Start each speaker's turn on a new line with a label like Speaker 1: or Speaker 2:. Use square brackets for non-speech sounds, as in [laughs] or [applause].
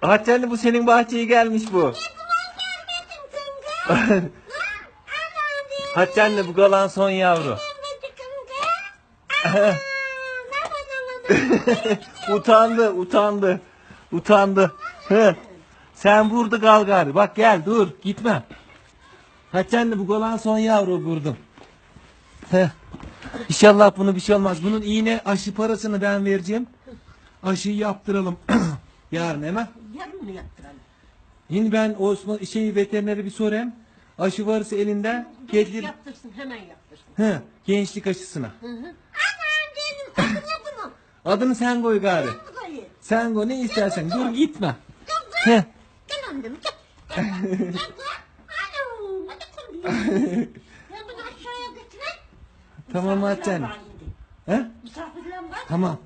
Speaker 1: Hatice anne bu senin bahçeye gelmiş bu. [laughs] Hatice anne bu galan son yavru. [laughs] [laughs] utandı, utandı. Utandı. Hı. Sen burada kal gari. Bak gel dur gitme. Hatice anne bu galan son yavru vurdum. İnşallah bunu bir şey olmaz. Bunun iğne aşı parasını ben vereceğim. Aşıyı yaptıralım. [clears throat] Yarın hemen.
Speaker 2: Yarın mı yaptıralım?
Speaker 1: Şimdi ben Osman şey veterinere bir sorayım. Aşı varsa elinde getir.
Speaker 2: Yaptırsın hemen yaptırsın.
Speaker 1: Hı, gençlik aşısına.
Speaker 2: Hı hı. Anam benim adını bunu.
Speaker 1: Adını sen koy gari.
Speaker 2: Bu koyayım.
Speaker 1: Sen koy ne istersen. Dur gitme.
Speaker 2: Gel
Speaker 1: Heh.
Speaker 2: gel. Gel annem gel. Gel gel. Gel gel. Anam. Hadi koyayım. [laughs] Ya bunu aşağıya götürün.
Speaker 1: Tamam Hatice.
Speaker 2: Misafirler var şimdi.
Speaker 1: He?
Speaker 2: Misafirler var.
Speaker 1: Tamam.